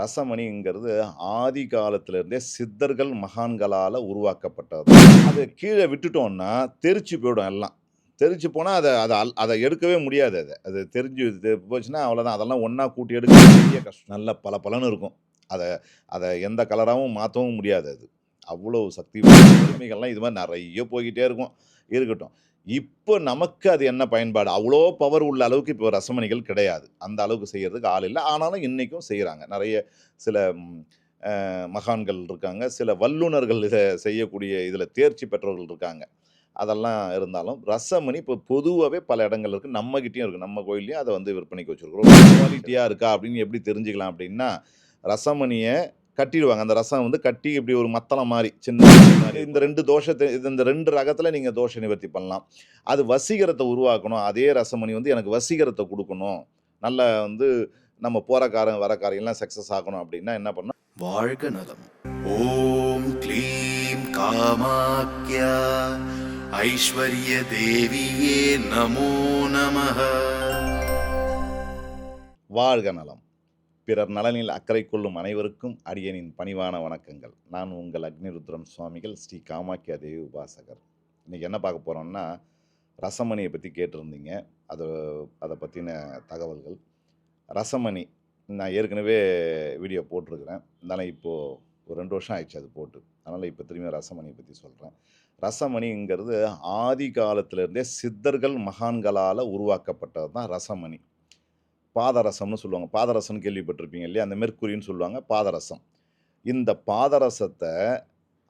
ரசமணிங்கிறது ஆதி காலத்திலிருந்தே சித்தர்கள் மகான்களால் உருவாக்கப்பட்டது. அது கீழே விட்டுட்டோம்னா தெரிச்சு போயிடும் எல்லாம். தெரிச்சு போனால் அதை அதை அல்- அதை எடுக்கவே முடியாது அதை. அது தெரிஞ்சு போச்சுன்னா அவ்வளோதான் அதெல்லாம் ஒன்றா கூட்டி எடுக்க பெரிய கஷ்டம். நல்ல பல பலன்னு இருக்கும். அதை அதை எந்த கலராகவும் மாற்றவும் முடியாது அது. அவ்வளோ சக்தி பெருமைகள்லாம் இது மாதிரி நிறைய போய்கிட்டே இருக்கும். இருக்கட்டும். இப்போ நமக்கு அது என்ன பயன்பாடு? அவ்வளோ பவர் உள்ள அளவுக்கு இப்போ ரசமணிகள் கிடையாது. அந்த அளவுக்கு செய்கிறதுக்கு ஆள் இல்லை. ஆனாலும் இன்றைக்கும் செய்கிறாங்க நிறைய சில மகான்கள் இருக்காங்க. சில வல்லுனர்கள் இதை செய்யக்கூடிய இதில் தேர்ச்சி பெற்றவர்கள் இருக்காங்க. அதெல்லாம் இருந்தாலும் ரசமணி இப்போ பொதுவாகவே பல இடங்கள் இருக்குது நம்மகிட்டயும் இருக்குது நம்ம கோயிலையும் அதை வந்து விற்பனைக்கு வச்சுருக்கிறோம். குவாலிட்டியாக இருக்கா அப்படின்னு எப்படி தெரிஞ்சுக்கலாம் அப்படின்னா ரசமணியை கட்டிடுவாங்க. அந்த ரசம் வந்து கட்டி இப்படி ஒரு மத்தளம் மாதிரி சின்ன மாதிரி இந்த ரெண்டு தோஷத்தை இந்த ரெண்டு ரகத்தில் நீங்கள் தோஷ நிவர்த்தி பண்ணலாம். அது வசீகரத்தை உருவாக்கணும். அதே ரசமணி வந்து எனக்கு வசீகரத்தை கொடுக்கணும். நல்ல வந்து நம்ம போகிற காரம் வர காரியம்லாம் சக்ஸஸ் ஆகணும் அப்படின்னா என்ன பண்ணணும்? வாழ்க நலம். ஓம் க்ளீம் காமாக்யா. ஐஸ்வர்ய தேவியே நமோ நமः வாழ்க நலம். பிறர் நலனில் அக்கறை கொள்ளும் அனைவருக்கும் அடியனின் பணிவான வணக்கங்கள். நான் உங்கள் அக்னிருத்ரம் சுவாமிகள் ஸ்ரீ காமாக்கிய தேவி உபாசகர். இன்றைக்கி என்ன பார்க்க போகிறோம்னா ரசமணியை பற்றி கேட்டிருந்தீங்க. அதை அதை பற்றின தகவல்கள். ரசமணி நான் ஏற்கனவே வீடியோ போட்டிருக்கிறேன். இருந்தாலும் இப்போது ஒரு ரெண்டு வருஷம் ஆயிடுச்சு அது போட்டு. அதனால் இப்போ திரும்பியும் ரசமணியை பற்றி சொல்கிறேன் ரசமணிங்கிறது ஆதி காலத்திலேருந்தே சித்தர்கள் மகான்களால் உருவாக்கப்பட்டது தான் ரசமணி. பாதரசம்னு சொல்லுவாங்க. பாதரசம்னு கேள்விப்பட்டிருப்பீங்க இல்லையா? அந்த மெர்க்குரின்னு சொல்லுவாங்க. பாதரசம். இந்த பாதரசத்தை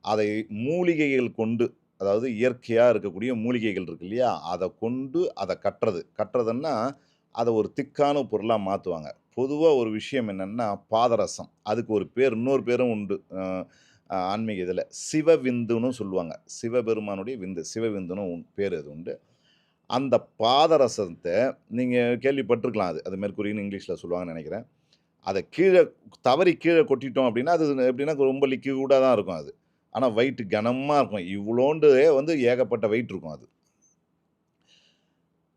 அதை மூலிகைகள் கொண்டு அதாவது இயற்கையாக இருக்கக்கூடிய மூலிகைகள் இருக்கு இல்லையா? அதை கொண்டு அதை கட்டுறது. கட்டுறதுன்னா அதை ஒரு திக்கான பொருளாக மாற்றுவாங்க பொதுவாக ஒரு விஷயம் என்னென்னா பாதரசம். அதுக்கு ஒரு பேர் இன்னொரு பேரும் உண்டு. ஆன்மீக இதில். சிவவிந்துன்னு சொல்லுவாங்க. சிவபெருமானுடைய விந்து. சிவவிந்துன்னு உண்- பேர் அது உண்டு? அந்த பாதரசத்தை நீங்கள் கேள்விப்பட்டிருக்கலாம். அது அது மேற்கூறின்னு இங்கிலீஷில் சொல்லுவாங்கன்னு நினைக்கிறேன். அதை கீழே தவறி கீழே கொட்டிட்டோம் அப்படின்னா அது எப்படின்னா ரொம்ப லிக்யூடாக தான் இருக்கும் அது. ஆனால் வெயிட் கனமாக இருக்கும். இவ்வளோண்டு வந்து ஏகப்பட்ட வெயிட் இருக்கும் அது.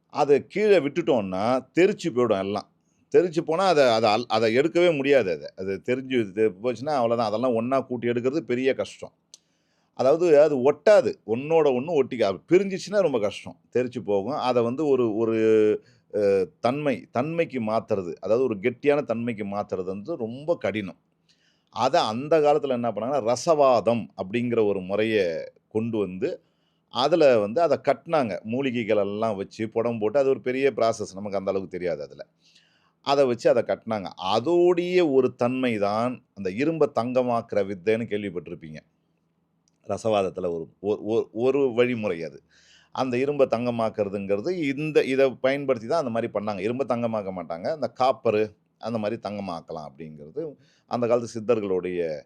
அதை கீழே விட்டுட்டோம்னா தெரிச்சு போயிடும் எல்லாம். தெரிச்சு போனால் அதை அதை அல்- அதை எடுக்கவே முடியாது அதை. அது தெரிஞ்சு போச்சுன்னா அவ்வளோதான் அதெல்லாம் ஒன்றா கூட்டி எடுக்கிறது பெரிய கஷ்டம். அதாவது அது ஒட்டாது. ஒன்றோட ஒன்று ஒட்டிக்க அது பிரிஞ்சிச்சுன்னா ரொம்ப கஷ்டம். தெரிச்சு போகும். அதை வந்து ஒரு ஒரு தன்மை தன்மைக்கு மாற்றுறது அதாவது ஒரு கெட்டியான தன்மைக்கு மாற்றுறது வந்து ரொம்ப கடினம். அதை அந்த காலத்தில் என்ன பண்ணாங்கன்னா ரசவாதம் அப்படிங்கிற ஒரு முறையை கொண்டு வந்து அதில் வந்து அதை கட்டினாங்க. மூலிகைகள் எல்லாம் வச்சு புடம் போட்டு அது ஒரு பெரிய ப்ராசஸ் நமக்கு அந்த அளவுக்கு தெரியாது அதில். அதை வச்சு அதை கட்டினாங்க. அதோடைய ஒரு தன்மை தான் அந்த இரும்பை தங்கமாக்குற வித்தைன்னு கேள்விப்பட்டிருப்பீங்க. ரசவாதத்தில் ஒரு ஒரு- ஒரு வழிமுறை அது. அந்த இரும்பை தங்கமாக்குறதுங்கிறது இந்த இதை பயன்படுத்தி தான் அந்த மாதிரி பண்ணாங்க. இரும்பை தங்கமாக்க மாட்டாங்க. அந்த காப்பரு அந்த மாதிரி தங்கமாக்கலாம் அப்படிங்கிறது அந்த காலத்து சித்தர்களுடைய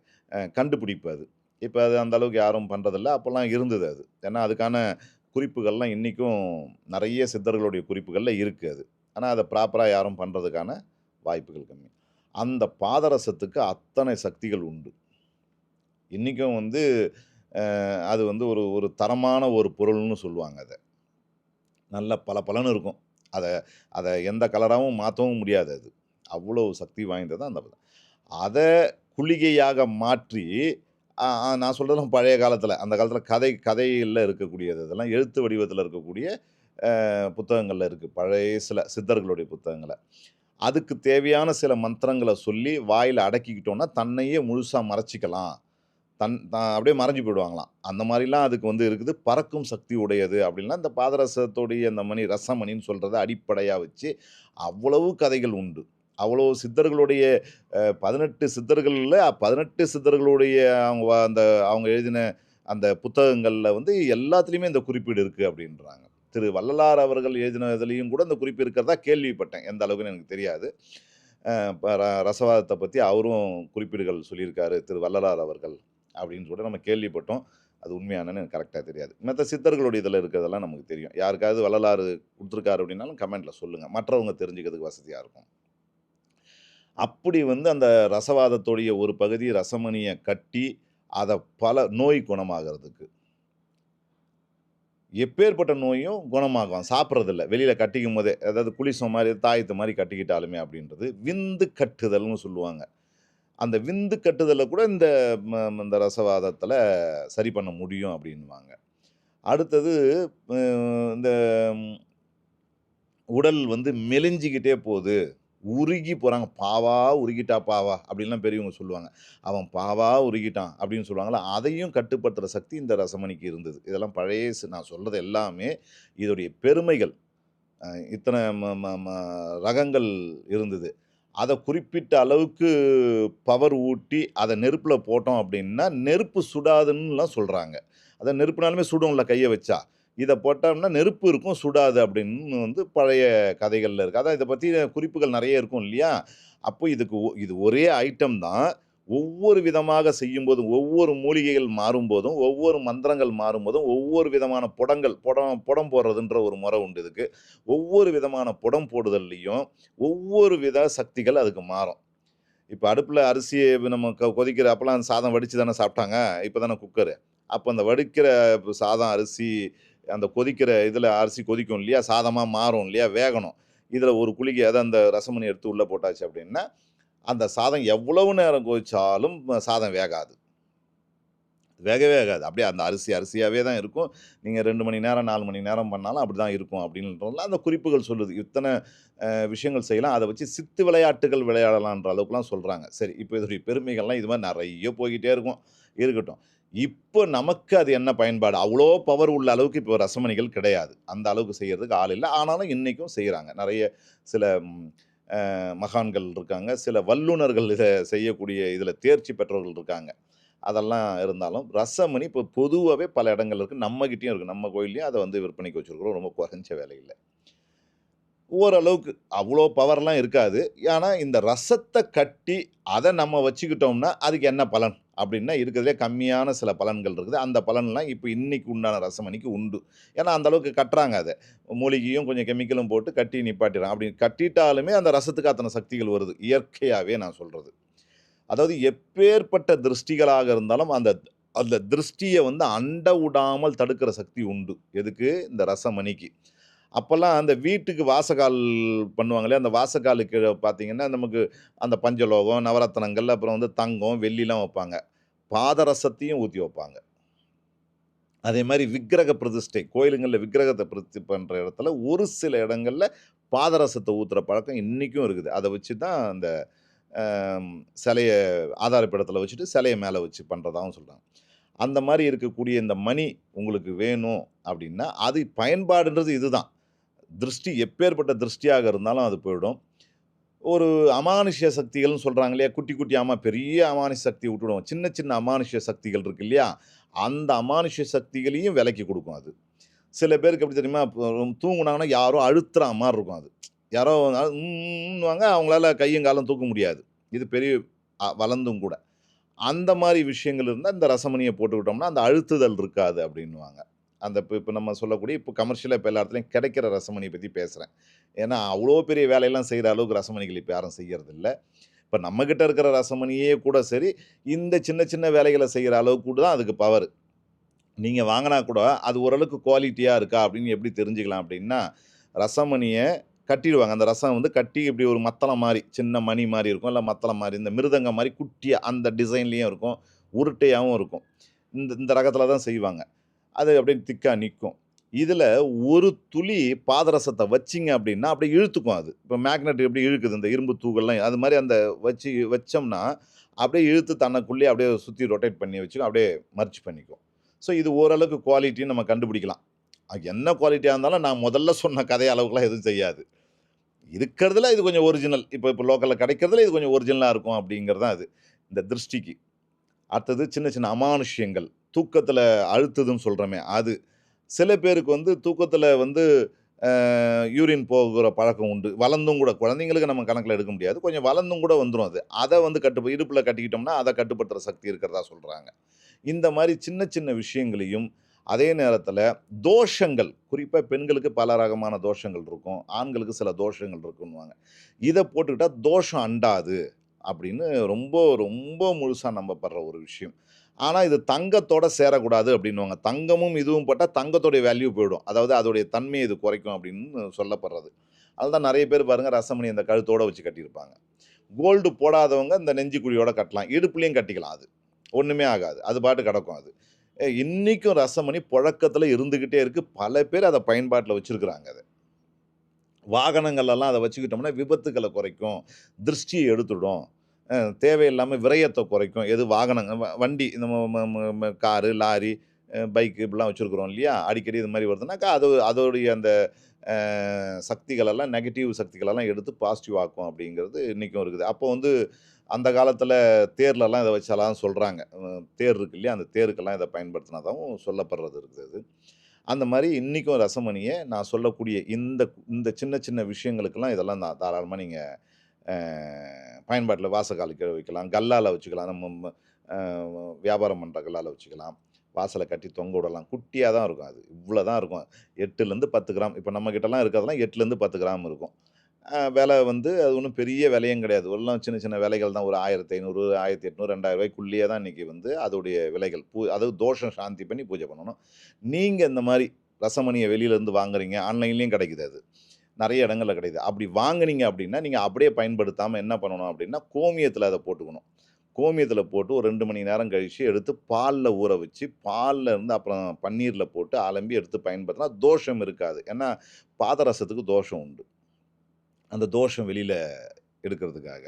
கண்டுபிடிப்பு அது. இப்போ அது அந்த அளவுக்கு யாரும் பண்ணுறதில்ல அப்போல்லாம் இருந்தது அது. ஏன்னா அதுக்கான குறிப்புகள்லாம் இன்றைக்கும் நிறைய சித்தர்களுடைய குறிப்புகளில் இருக்குது அது. ஆனால் அதை ப்ராப்பராக யாரும் பண்ணுறதுக்கான வாய்ப்புகள் கம்மி. அந்த பாதரசத்துக்கு அத்தனை சக்திகள் உண்டு. இன்றைக்கும் வந்து அது வந்து ஒரு ஒரு தரமான ஒரு பொருள்னு சொல்லுவாங்க அதை. நல்ல பல பலன்னு இருக்கும். அதை அதை எந்த கலராகவும் மாற்றவும் முடியாது அது. அவ்வளோ சக்தி வாய்ந்தது அந்த அதை குளிகையாக மாற்றி நான் சொல்கிறதுலாம் பழைய காலத்தில் அந்த காலத்தில் கதை கதையில் இருக்கக்கூடியது இதெல்லாம் எழுத்து வடிவத்தில் இருக்கக்கூடிய புத்தகங்களில் இருக்குது பழைய சில சித்தர்களுடைய புத்தகங்களை. அதுக்கு தேவையான சில மந்திரங்களை சொல்லி வாயில் அடக்கிக்கிட்டோன்னா தன்னையே முழுசாக மறைச்சிக்கலாம். தன் தான் அப்படியே மறைஞ்சு போயிடுவாங்களாம். அந்த மாதிரிலாம் அதுக்கு வந்து இருக்குது. பறக்கும் சக்தி உடையது அப்படின்லாம் இந்த பாதரசத்துடைய அந்த மணி ரசமணின்னு சொல்கிறத அடிப்படையாக வச்சு அவ்வளவு கதைகள் உண்டு. அவ்வளோ சித்தர்களுடைய பதினெட்டு சித்தர்களில் பதினெட்டு சித்தர்களுடைய அவங்க அந்த அவங்க எழுதின அந்த புத்தகங்களில் வந்து எல்லாத்துலேயுமே இந்த குறிப்பீடு இருக்குது அப்படின்றாங்க. திரு வள்ளலார் அவர்கள் எழுதின இதுலேயும் கூட இந்த குறிப்பு இருக்கிறதா கேள்விப்பட்டேன். எந்த அளவுக்குன்னு எனக்கு தெரியாது. ப- ர- ரசவாதத்தை பற்றி அவரும் குறிப்பீடுகள் சொல்லியிருக்காரு திரு வள்ளலார் அவர்கள். அப்படின்னு சொல்லிட்டு நம்ம கேள்விப்பட்டோம். அது உண்மையானன்னு எனக்கு கரெக்டாக தெரியாது. மற்ற சித்தர்களுடைய இதில் இருக்கிறதெல்லாம் நமக்கு தெரியும். யாருக்காவது வள்ளலாறு கொடுத்துருக்காரு அப்படின்னாலும் கமெண்ட்டில் சொல்லுங்கள் மற்றவங்க தெரிஞ்சுக்கிறதுக்கு வசதியாக இருக்கும். அப்படி வந்து அந்த ரசவாதத்துடைய ஒரு பகுதி ரசமணியை கட்டி அதை பல நோய் குணமாகிறதுக்கு. எப்பேற்பட்ட நோயும் குணமாகும். சாப்பிட்றதில்ல. வெளியில் கட்டிக்கும் போதே. அதாவது குளிசம் மாதிரி தாயத்து மாதிரி கட்டிக்கிட்டாலுமே அப்படின்றது. விந்து கட்டுதல்னு சொல்லுவாங்க. அந்த விந்து கட்டுதலை கூட இந்த ம இந்த ரசவாதத்தில் சரி பண்ண முடியும் அப்படின்வாங்க அடுத்தது இந்த உடல் வந்து மெலிஞ்சிக்கிட்டே போகுது உருகி போகிறாங்க "பாவா உருகிட்டா பாவா" அப்படின்லாம் பெரியவங்க சொல்லுவாங்க. "அவன் பாவா உருகிட்டான்" அப்படின்னு சொல்லுவாங்களா அதையும் கட்டுப்படுத்துகிற சக்தி இந்த ரசமணிக்கு இருந்தது. இதெல்லாம் பழைய நான் சொல்கிறது எல்லாமே இதோடைய பெருமைகள். இத்தனை ம ம ம ரகங்கள் இருந்தது. அதை குறிப்பிட்ட அளவுக்கு பவர் ஊட்டி, அதை நெருப்பில் போட்டோம் அப்படின்னா, நெருப்பு சுடாதுன்னுலாம் சொல்கிறாங்க அதை நெருப்புனாலுமே சுடும்ல கையை வச்சா. இதை போட்டோம்னா நெருப்பு இருக்கும், சுடாது அப்படின்னு வந்து பழைய கதைகளில் இருக்குது அதான் இதை பற்றி குறிப்புகள் நிறைய இருக்கும் இல்லையா? அப்போ இதுக்கு ஒ இது ஒரே ஐட்டம் தான். ஒவ்வொரு விதமாக செய்யும்போதும், ஒவ்வொரு மூலிகைகள் மாறும்போதும், ஒவ்வொரு மந்திரங்கள் மாறும்போதும், ஒவ்வொரு விதமான புடங்கள் புடம் புடம் போடுறதுன்ற ஒரு முறை உண்டு இதுக்கு. ஒவ்வொரு விதமான புடம் போடுதல்லையும், ஒவ்வொரு வித சக்திகள் அதுக்கு மாறும். இப்போ அடுப்பில் அரிசியை நம்ம க கொதிக்கிற அப்போலாம் சாதம் வடித்து தானே சாப்பிட்டாங்க. இப்போ தானே குக்கரு. அப்போ அந்த வடிக்கிற சாதம், அரிசி அந்த கொதிக்கிற இதில் அரிசி கொதிக்கும் இல்லையா? சாதமாக மாறும் இல்லையா? வேகணும். இதில் ஒரு குளிகை அதை அந்த ரசமணி எடுத்து உள்ளே போட்டாச்சு அப்படின்னா, அந்த சாதம் எவ்வளவு நேரம் கொதிச்சாலும் சாதம் வேகாது. வேகவே வேகாது. அப்படியே அந்த அரிசி அரிசியாகவே தான் இருக்கும். நீங்கள் ரெண்டு மணி நேரம், நாலு மணி நேரம் பண்ணாலும் அப்படி தான் இருக்கும் அப்படின்றதுலாம் அந்த குறிப்புகள் சொல்லுது. இத்தனை விஷயங்கள் செய்யலாம். அதை வச்சு சித்து விளையாட்டுகள் விளையாடலான்ற அளவுக்குலாம் சொல்கிறாங்க சரி, இப்போ இதோடைய பெருமைகள்லாம் இது மாதிரி நிறைய போய்கிட்டே இருக்கும். இருக்கட்டும். இப்போ நமக்கு அது என்ன பயன்பாடு? அவ்வளோ பவர் உள்ள அளவுக்கு இப்போ ரசமணிகள் கிடையாது. அந்த அளவுக்கு செய்கிறதுக்கு ஆள் இல்லை ஆனாலும் இன்றைக்கும் செய்கிறாங்க நிறைய சில மகான்கள் இருக்காங்க. சில வல்லுனர்கள் இதை செய்யக்கூடிய இதில் தேர்ச்சி பெற்றவர்கள் இருக்காங்க. அதெல்லாம் இருந்தாலும், ரசமணி இப்போ பொதுவாகவே பல இடங்கள்ல இருக்குது நம்மகிட்டயும் இருக்குது நம்ம கோயிலையும் அதை வந்து விற்பனைக்கு வச்சுருக்குறோம் ரொம்ப குறைஞ்ச வேலையில் ஓரளவுக்கு அவ்வளோ பவர்லாம் இருக்காது. ஏன்னா இந்த ரசத்தை கட்டி, அதை நம்ம வச்சுக்கிட்டோம்னா, அதுக்கு என்ன பலன்? அப்படின்னா, இருக்கிறதுலே கம்மியான சில பலன்கள் இருக்குது. அந்த பலன்லாம் இப்போ இன்றைக்கு உண்டான ரசமணிக்கு உண்டு. ஏன்னா, அந்தளவுக்கு கட்டுறாங்க அதை மூலிகையும் கொஞ்சம் கெமிக்கலும் போட்டு கட்டி நிப்பாட்டிடுறாங்க அப்படி கட்டிட்டாலுமே அந்த ரசத்துக்கு அத்தனை சக்திகள் வருது. இயற்கையாகவே நான் சொல்கிறது அதாவது எப்பேர்ப்பட்ட திருஷ்டிகளாக இருந்தாலும், அந்த அந்த திருஷ்டியை வந்து அண்ட விடாமல் தடுக்கிற சக்தி உண்டு. எதுக்கு? இந்த ரசமணிக்கு. அப்போல்லாம் அந்த வீட்டுக்கு வாசக்கால் பண்ணுவாங்க இல்லையா? அந்த வாசக்கால் கீழே பார்த்தீங்கன்னா, நமக்கு அந்த பஞ்சலோகம், நவரத்தினங்கள், அப்புறம் வந்து தங்கம், வெள்ளிலாம் வைப்பாங்க. பாதரசத்தையும் ஊற்றி வைப்பாங்க. அதே மாதிரி விக்கிரக பிரதிஷ்டை. கோயிலுங்களில் விக்கிரகத்தை பிரதி பண்ணுற இடத்துல, ஒரு சில இடங்களில் பாதரசத்தை ஊற்றுற பழக்கம் இன்றைக்கும் இருக்குது. அதை வச்சு தான் அந்த சிலையை ஆதாரப்படத்தில் வச்சுட்டு, சிலையை மேலே வச்சு பண்ணுறதாகவும் சொல்கிறாங்க அந்த மாதிரி இருக்கக்கூடிய இந்த மணி உங்களுக்கு வேணும் அப்படின்னா, அது பயன்பாடுன்றது இதுதான். திருஷ்டி எப்பேர்ப்பட்ட திருஷ்டியாக இருந்தாலும் அது போயிடும். ஒரு அமானுஷ்ய சக்திகள்னு சொல்கிறாங்க இல்லையா? குட்டி குட்டி அமா பெரிய அமானுஷ சக்தி விட்டுடும். சின்ன சின்ன அமானுஷ்ய சக்திகள் இருக்கு இல்லையா? அந்த அமானுஷ்ய சக்திகளையும் விலக்கி கொடுக்கும் அது. சில பேருக்கு எப்படி தெரியுமா? தூங்குனாங்கன்னா யாரோ அழுத்துற மாதிரி இருக்கும் அது. யாரோ வாங்க அவங்களால கையும் காலும் தூக்க முடியாது. இது பெரிய வளர்ந்தும் கூட. அந்த மாதிரி விஷயங்கள் இருந்தால் இந்த ரசமணியை போட்டுக்கிட்டோம்னா, அந்த அழுத்துதல் இருக்காது அப்படின்னுவாங்க. அந்த இப்போ இப்போ நம்ம சொல்லக்கூடிய இப்போ கமர்ஷியலாக இப்போ எல்லா இடத்துலையும் கிடைக்கிற ரசமணியை பற்றி பேசுகிறேன் ஏன்னா, அவ்வளோ பெரிய வேலையெல்லாம் செய்கிற அளவுக்கு ரசமணிகள் இப்போ யாரும் செய்கிறதில்ல இப்போ நம்மக்கிட்ட இருக்கிற ரசமணியே கூட சரி, இந்த சின்ன சின்ன வேலைகளை செய்கிற அளவுக்கு கூட தான் அதுக்கு பவரு. நீங்கள் வாங்கினா கூட, அது ஓரளவுக்கு குவாலிட்டியாக இருக்கா அப்படின்னு எப்படி தெரிஞ்சுக்கலாம் அப்படின்னா, ரசமணியை கட்டிடுவாங்க. அந்த ரசம் வந்து கட்டி இப்படி ஒரு மத்தளம் மாதிரி சின்ன மணி மாதிரி இருக்கும். இல்லை மத்தளம் மாதிரி இந்த மிருதங்கம் மாதிரி குட்டியாக அந்த டிசைன்லேயும் இருக்கும். உருட்டையாகவும் இருக்கும். இந்த இந்த ரகத்தில் தான் செய்வாங்க. அது அப்படியே திக்காக நிற்கும் இதில் ஒரு துளி பாதரசத்தை வச்சீங்க அப்படின்னா, அப்படியே இழுத்துக்கும் அது. இப்போ மேக்னெட் எப்படி இழுக்குது, இந்த இரும்பு தூகள்லாம் அது மாதிரி அந்த வச்சு வச்சோம்னா, அப்படியே இழுத்து தனக்குள்ளேயே அப்படியே சுற்றி ரொட்டேட் பண்ணி வச்சுக்கும். அப்படியே மர்ஜ் பண்ணிக்கும். ஸோ இது ஓரளவுக்கு குவாலிட்டின்னு நம்ம கண்டுபிடிக்கலாம். அது என்ன குவாலிட்டியாக இருந்தாலும் நான் முதல்ல சொன்ன கதை அளவுக்குலாம் எதுவும் செய்யாது. இருக்கிறதுல இது கொஞ்சம் ஒரிஜினல். இப்போ இப்போ லோக்கலில் கிடைக்கிறதுல இது கொஞ்சம் ஒரிஜினலாக இருக்கும் அப்படிங்கிறது தான் அது. இந்த திருஷ்டிக்கு. அடுத்தது சின்ன சின்ன அமானுஷ்யங்கள். தூக்கத்தில் அழுத்துதுன்னு சொல்கிறோமே அது. சில பேருக்கு வந்து தூக்கத்தில் வந்து யூரின் போகிற பழக்கம் உண்டு. வளர்ந்தும் கூட குழந்தைங்களுக்கு நம்ம கணக்கில் எடுக்க முடியாது. கொஞ்சம் வளர்ந்தும் கூட வந்துடும் அது. அதை வந்து கட்டு இடுப்பில் கட்டிக்கிட்டோம்னா, அதை கட்டுப்படுத்துகிற சக்தி இருக்கிறதா சொல்கிறாங்க இந்த மாதிரி சின்ன சின்ன விஷயங்களையும், அதே நேரத்தில் தோஷங்கள், குறிப்பாக பெண்களுக்கு பல ரகமான தோஷங்கள் இருக்கும். ஆண்களுக்கு சில தோஷங்கள் இருக்குன்னுவாங்க. இதை போட்டுக்கிட்டால் தோஷம் அண்டாது அப்படின்னு ரொம்ப ரொம்ப முழுசாக நம்பப்படுற ஒரு விஷயம். ஆனால் இது தங்கத்தோட சேரக்கூடாது அப்படின்னுவாங்க. தங்கமும் இதுவும் போட்டால் தங்கத்தோடைய வேல்யூ போயிடும். அதாவது அதோடைய தன்மையை இது குறைக்கும் அப்படின்னு சொல்லப்படுறது. அதுதான் நிறைய பேர் பாருங்க ரசமணி அந்த கழுத்தோடு வச்சு கட்டியிருப்பாங்க. கோல்டு போடாதவங்க இந்த நெஞ்சு குழியோட கட்டலாம் இடுப்புலேயும் கட்டிக்கலாம் அது ஒன்றுமே ஆகாது அது பாட்டு கிடக்கும் அது இன்றைக்கும் இன்னைக்கும் ரசமணி புழக்கத்தில் இருந்துக்கிட்டே இருக்குது பல பேர் அதை பயன்பாட்டில் வச்சுருக்குறாங்க அதை வாகனங்கள்லாம் அதை வச்சுக்கிட்டோம்னா விபத்துக்களை குறைக்கும் திருஷ்டியை எடுத்துடும் தேவையில்லாமல் விரயத்தை குறைக்கும். எது வாகனங்கள் வ- வண்டி இந்த காரு லாரி பைக்கு இப்படிலாம் வச்சுருக்குறோம் இல்லையா? அடிக்கடி இது மாதிரி வருதுனாக்கா அது அதோடைய அந்த சக்திகளெல்லாம் நெகட்டிவ் சக்திகளெல்லாம் எடுத்து பாசிட்டிவ் ஆக்கும் அப்படிங்கிறது இன்றைக்கும் இருக்குது. அப்போ வந்து அந்த காலத்தில் தேர்லலாம் இதை வச்சாலாம் சொல்கிறாங்க தேர் இருக்கு இல்லையா? அந்த தேருக்கெல்லாம் இதை பயன்படுத்தினதாகவும் சொல்லப்படுறது இருக்குது அது. அந்த மாதிரி இன்றைக்கும் ரசமணியை நான் சொல்லக்கூடிய இந்த இந்த சின்ன சின்ன விஷயங்களுக்கெல்லாம் இதெல்லாம் நான் தாராளமாக நீங்கள் பயன்பாட்டில் வாசக்காலுக்கு வைக்கலாம். கல்லால் வச்சுக்கலாம். நம்ம வியாபாரம் பண்ணுற கல்லால் வச்சுக்கலாம். வாசலை கட்டி தொங்க விடலாம். குட்டியாக தான் இருக்கும் அது. இவ்வளோ தான் இருக்கும். எட்டுலேருந்து பத்து கிராம். இப்போ நம்மக்கிட்டலாம் இருக்கிறதெல்லாம் எட்டுலேருந்து பத்து கிராம் இருக்கும். விலை வந்து அது ஒன்றும் பெரிய விலையும் கிடையாது. எல்லாம் சின்ன சின்ன விலைகள் தான். ஒரு ஆயிரத்தி ஐநூறு ஆயிரத்தி எட்நூறு ரெண்டாயிரம் ரூபாய்க்குள்ளேயே தான் இன்றைக்கி வந்து அதோடைய விலைகள். பூ அதாவது தோஷம் சாந்தி பண்ணி பூஜை பண்ணணும். நீங்கள் இந்த மாதிரி ரசமணியை வெளியிலேருந்து வாங்குறீங்க. ஆன்லைன்லேயும் கிடைக்குது அது. நிறைய இடங்கள்ல கிடையாது அப்படி வாங்குனீங்க அப்படின்னா நீங்கள் அப்படியே பயன்படுத்தாமல் என்ன பண்ணணும் அப்படின்னா கோமியத்தில் அதை போட்டுக்கணும். கோமியத்தில் போட்டு ஒரு ரெண்டு மணி நேரம் கழித்து எடுத்து பாலில் ஊற வச்சு பாலில் இருந்து அப்புறம் பன்னீரில் போட்டு அலம்பி எடுத்து பயன்படுத்தினா தோஷம் இருக்காது. ஏன்னா பாதரசத்துக்கு தோஷம் உண்டு. அந்த தோஷம் வெளியில் எடுக்கிறதுக்காக.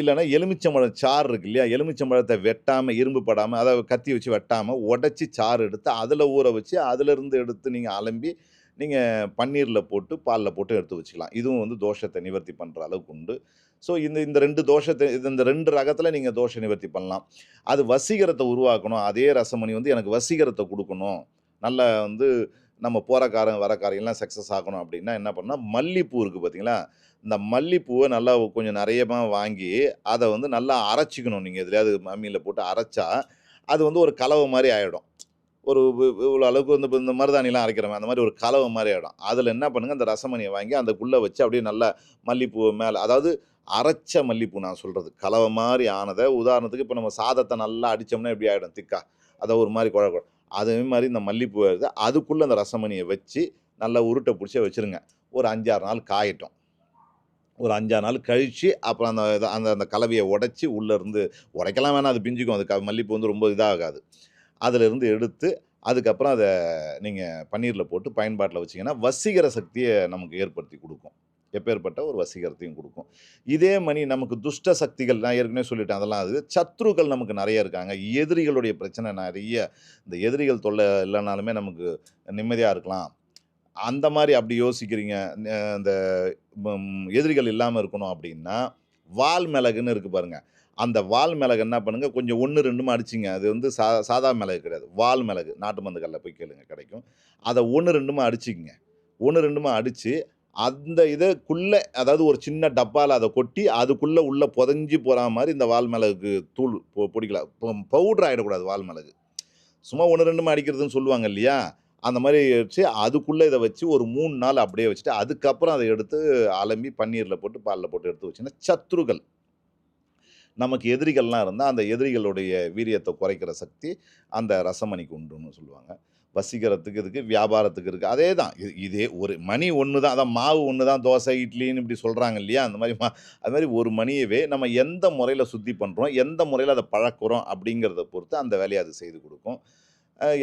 இல்லைன்னா எலுமிச்சம்பழம் சாறு இருக்கு இல்லையா? எலுமிச்சம்பழத்தை வெட்டாமல் இரும்பு படாமல் அதை கத்தி வச்சு வெட்டாமல் உடச்சி சாறு எடுத்து அதில் ஊற வச்சு அதிலிருந்து எடுத்து நீங்கள் அலம்பி நீங்கள் பன்னீரில் போட்டு பாலில் போட்டு எடுத்து வச்சுக்கலாம். இதுவும் வந்து தோஷத்தை நிவர்த்தி பண்ணுற அளவுக்கு உண்டு. ஸோ இந்த இந்த ரெண்டு தோஷத்தை இது இந்த ரெண்டு ரகத்தில் நீங்கள் தோஷ நிவர்த்தி பண்ணலாம். அது வசீகரத்தை உருவாக்கணும். அதே ரசமணி வந்து எனக்கு வசீகரத்தை கொடுக்கணும். நல்ல வந்து நம்ம போகிறக்காரன் வரக்காரங்கெல்லாம் சக்ஸஸ் ஆகணும் அப்படின்னா என்ன பண்ணால் மல்லிப்பூ இருக்குது பார்த்தீங்களா இந்த மல்லிப்பூவை நல்லா கொஞ்சம் நிறையமாக வாங்கி அதை வந்து நல்லா அரைச்சிக்கணும். நீங்கள் எதுலையாவது அம்மியில் போட்டு அரைச்சா அது வந்து ஒரு கலவை மாதிரி ஆகிடும் ஒரு இவ்வளோ அளவுக்கு வந்து இந்த மருதாணிலாம் அரைக்கிறவன் அந்த மாதிரி ஒரு கலவை மாதிரி ஆகிடும் அதில் என்ன பண்ணுங்கள் அந்த ரசமணியை வாங்கி அந்த குள்ளே வச்சு அப்படியே நல்லா மல்லிப்பூ மேலே அதாவது அரைச்ச மல்லிப்பூ நான் சொல்கிறது கலவை மாதிரி ஆனதை உதாரணத்துக்கு இப்போ நம்ம சாதத்தை நல்லா அடித்தோம்னா எப்படி ஆகிடும் திக்கா? அதை ஒரு மாதிரி குழ குழ அதே மாதிரி இந்த மல்லிப்பூ வருது அதுக்குள்ளே அந்த ரசமணியை வச்சு நல்லா உருட்டை பிடிச்சி வச்சுருங்க. ஒரு அஞ்சாறு நாள் காயட்டும். ஒரு அஞ்சாறு நாள் கழித்து அப்புறம் அந்த அந்த அந்த கலவையை உடச்சி உள்ளேருந்து உடைக்கலாம் வேணாம் அது பிஞ்சுக்கும் அது க- மல்லிப்பூ வந்து ரொம்ப இதாகாது. அதிலிருந்து எடுத்து அதுக்கப்புறம் அதை நீங்கள் பன்னீரில் போட்டு பயன்பாட்டில் வச்சிங்கன்னா வசீகர சக்தியை நமக்கு ஏற்படுத்தி கொடுக்கும். எப்பேற்பட்ட ஒரு வசீகரத்தையும் கொடுக்கும். இதே மணி நமக்கு துஷ்ட சக்திகள் நான் ஏற்கனவே சொல்லிட்டேன் அதெல்லாம் அது சத்ருக்கள் நமக்கு நிறைய இருக்காங்க. எதிரிகளுடைய பிரச்சனை நிறைய இந்த எதிரிகள் தொல்லை இல்லைனாலுமே நமக்கு நிம்மதியாக இருக்கலாம். அந்த மாதிரி அப்படி யோசிக்கிறீங்க இந்த எதிரிகள் இல்லாமல் இருக்கணும் அப்படின்னா வால் மிளகுன்னு இருக்குது பாருங்கள் அந்த வால் மிளகு என்ன பண்ணுங்கள் கொஞ்சம் ஒன்று ரெண்டுமா அடிச்சிங்க. அது வந்து சா சாதா மிளகு கிடையாது. வால் மிளகு. நாட்டு மருந்து போய் கேளுங்க கிடைக்கும். அதை ஒன்று ரெண்டுமா அடிச்சிக்கங்க ஒன்று ரெண்டுமா அடித்து அந்த இதுக்குள்ளே அதாவது ஒரு சின்ன டப்பாவில் அதை கொட்டி அதுக்குள்ளே உள்ளே புதஞ்சி போகிற மாதிரி இந்த வால் மிளகுக்கு தூள் பொ- பிடிக்கலாம். பவுட்ரு ஆகிடக்கூடாது வால் மிளகு. சும்மா ஒன்று ரெண்டுமா அடிக்கிறதுன்னு சொல்லுவாங்க இல்லையா? அந்த மாதிரி வச்சு அதுக்குள்ளே இதை வச்சு ஒரு மூணு நாள் அப்படியே வச்சுட்டு அதுக்கப்புறம் அதை எடுத்து அலம்பி பன்னீரில் போட்டு பாலில் போட்டு எடுத்து வச்சுன்னா சத்ருகள் நமக்கு எதிரிகள்லாம் இருந்தால் அந்த எதிரிகளுடைய வீரியத்தை குறைக்கிற சக்தி அந்த ரசமணிக்கு உண்டுன்னு சொல்லுவாங்க. வசிக்கிறதுக்கு இதுக்கு வியாபாரத்துக்கு இருக்குது அதே தான். இது இதே ஒரு மணி ஒன்று தான். அதான் மாவு ஒன்று தான். தோசை இட்லின்னு இப்படி சொல்கிறாங்க இல்லையா? அந்த மாதிரி மா அது மாதிரி ஒரு மணியவே நம்ம எந்த முறையில் சுத்தி பண்ணுறோம் எந்த முறையில் அதை பழக்கிறோம் அப்படிங்கிறத பொறுத்து அந்த வேலையை அது செய்து கொடுக்கும்.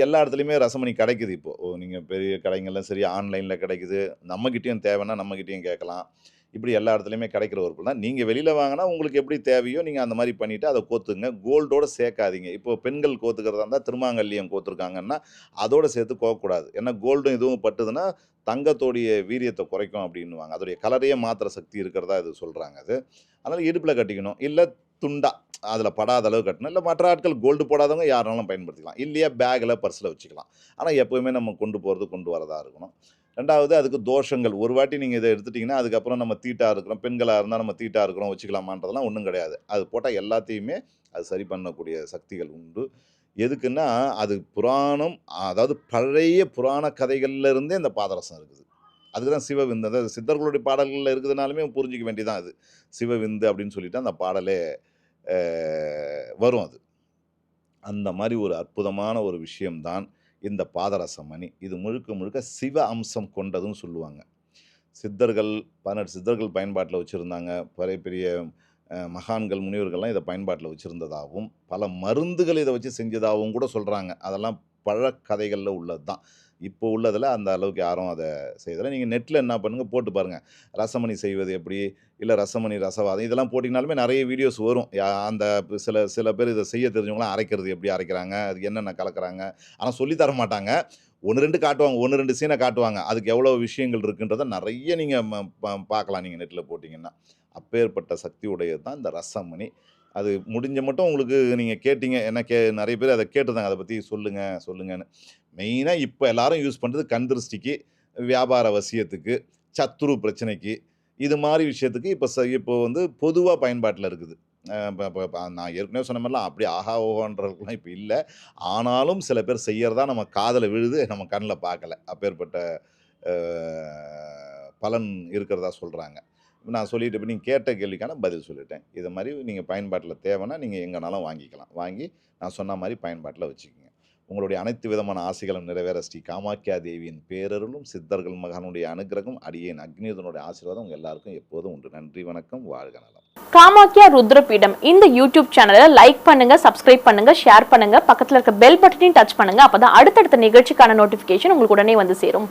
எல்லா இடத்துலையுமே ரசமணி கிடைக்குது இப்போது நீங்கள் பெரிய கடைங்கள்லாம் சரி ஆன்லைனில் கிடைக்குது. நம்மக்கிட்டேயும் தேவைன்னா நம்மக்கிட்டேயும் கேட்கலாம். இப்படி எல்லா இடத்துலையுமே கிடைக்கிற ஒரு பொருள் தான். நீங்கள் வெளியில் வாங்கினா உங்களுக்கு எப்படி தேவையோ நீங்கள் அந்த மாதிரி பண்ணிவிட்டு அதை கோத்துங்க. கோல்டோடு சேர்க்காதீங்க. இப்போ பெண்கள் கோத்துக்கிறதா இருந்தால் திருமாங்கல்யம் கோத்துருக்காங்கன்னா அதோடு சேர்த்து கோக்கக்கூடாது ஏன்னா கோல்டும் இதுவும் பட்டுதுன்னா தங்கத்தோடைய வீரியத்தை குறைக்கும் அப்படின்னுவாங்க. அதோடைய கலரையே மாத்திர சக்தி இருக்கிறதா இது சொல்கிறாங்க அது. அதனால் இடுப்பில் கட்டிக்கணும். இல்லை துண்டா அதில் படாத அளவு கட்டணும். இல்லை மற்ற ஆட்கள் கோல்டு போடாதவங்க யாருனாலும் பயன்படுத்திக்கலாம். இல்லையா பேக்கில் பர்ஸில் வச்சுக்கலாம். ஆனால் எப்போவுமே நம்ம கொண்டு போகிறது கொண்டு வரதாக இருக்கணும். ரெண்டாவது அதுக்கு தோஷங்கள். ஒரு வாட்டி நீங்கள் இதை எடுத்துட்டிங்கன்னா அதுக்கப்புறம் நம்ம தீட்டாக இருக்கிறோம் பெண்களாக இருந்தால் நம்ம தீட்டாக இருக்கிறோம் வச்சுக்கலாமான்றதெல்லாம் ஒன்றும் கிடையாது. அது போட்டால் எல்லாத்தையுமே அது சரி பண்ணக்கூடிய சக்திகள் உண்டு. எதுக்குன்னா அது புராணம் அதாவது பழைய புராண கதைகள்ல இருந்தே இந்த பாதரசம் இருக்குது. அதுக்கு தான் சிவவிந்து அதாவது சித்தர்களுடைய பாடல்களில் இருக்குதுனாலுமே புரிஞ்சிக்க வேண்டியதான் அது. சிவவிந்து அப்படின்னு சொல்லிட்டு அந்த பாடலே வரும் அது. அந்த மாதிரி ஒரு அற்புதமான ஒரு விஷயம்தான். இந்த பாதரச மணி இது முழுக்க முழுக்க சிவ அம்சம் கொண்டதுன்னு சொல்லுவாங்க. சித்தர்கள் பதினெட்டு சித்தர்கள் பயன்பாட்டில் வச்சுருந்தாங்க. பெரிய பெரிய மகான்கள் முனிவர்கள்லாம் இதை பயன்பாட்டில் வச்சுருந்ததாகவும் பல மருந்துகள் இதை வச்சு செஞ்சதாகவும் கூட சொல்கிறாங்க அதெல்லாம் பழக்கதைகளில் உள்ளது தான் இப்போ உள்ளதில் அந்த அளவுக்கு யாரும் அதை செய்யறதில்ல. நீங்கள் நெட்டில் என்ன பண்ணுங்கள் போட்டு பாருங்கள் ரசமணி செய்வது எப்படி? இல்லை ரசமணி ரசவாதம் இதெல்லாம் போட்டிங்கனாலுமே நிறைய வீடியோஸ் வரும். அந்த சில சில பேர் இதை செய்ய தெரிஞ்சவங்களாம் அரைக்கிறது எப்படி அரைக்கிறாங்க? அது என்னென்ன கலக்கிறாங்க? ஆனால் சொல்லித்தர மாட்டாங்க. ஒன்று ரெண்டு காட்டுவாங்க. ஒன்று ரெண்டு சீனை காட்டுவாங்க. அதுக்கு எவ்வளோ விஷயங்கள் இருக்குன்றதை நிறைய நீங்கள் பார்க்கலாம். நீங்கள் நெட்டில் போட்டிங்கன்னா அப்பேற்பட்ட சக்தி உடையது தான் இந்த ரசமணி. அது முடிஞ்ச மட்டும் உங்களுக்கு நீங்கள் கேட்டீங்க. என்ன கே நிறைய பேர் அதை கேட்டுருந்தாங்க. அதை பற்றி சொல்லுங்கள் சொல்லுங்கன்னு. மெயினாக இப்போ எல்லாரும் யூஸ் பண்ணுறது கண் திருஷ்டிக்கு வியாபார வசியத்துக்கு சத்துரு பிரச்சனைக்கு இது மாதிரி விஷயத்துக்கு இப்போ ச இப்போ வந்து பொதுவாக பயன்பாட்டில் இருக்குது. இப்போ நான் ஏற்கனவே சொன்ன மாதிரிலாம் அப்படி ஆஹா ஓஹோன்றதுலாம் இப்போ இல்லை. ஆனாலும் சில பேர் செய்யறதா நம்ம காதில் விழுது நம்ம கண்ணில் பார்க்கல அப்பேற்பட்ட பலன் இருக்கிறதா சொல்கிறாங்க நான் சொல்லிட்டு இப்போ நீங்கள் கேட்ட கேள்விக்கான பதில் சொல்லிட்டேன். இது மாதிரி நீங்கள் பயன்பாட்டில் தேவைன்னா நீங்கள் எங்கேனாலும் வாங்கிக்கலாம். வாங்கி நான் சொன்ன மாதிரி பயன்பாட்டில் வச்சுக்கோங்க. உங்களுடைய அனைத்து விதமான ஆசைகளும் நிறைவேற ஸ்ரீ காமாக்கியா தேவியின் பேரருளும் சித்தர்கள் மகனுடைய அனுகிரகம் அடியேன் அக்னிதனுடைய ஆசீர்வாதம் உங்கள் எல்லாருக்கும் எப்போதும் உண்டு. நன்றி வணக்கம் வாழ்க நலம். காமாக்கியா ருத்ரபீடம் இந்த யூடியூப் சேனலை லைக் பண்ணுங்க சப்ஸ்கிரைப் பண்ணுங்க ஷேர் பண்ணுங்க பக்கத்துல இருக்க பெல் பட்டனையும் டச் பண்ணுங்க அப்பதான் அடுத்தடுத்த நிகழ்ச்சிக்கான நோட்டிபிகேஷன் உங்களுக்கு உடனே வந்து சேரும்.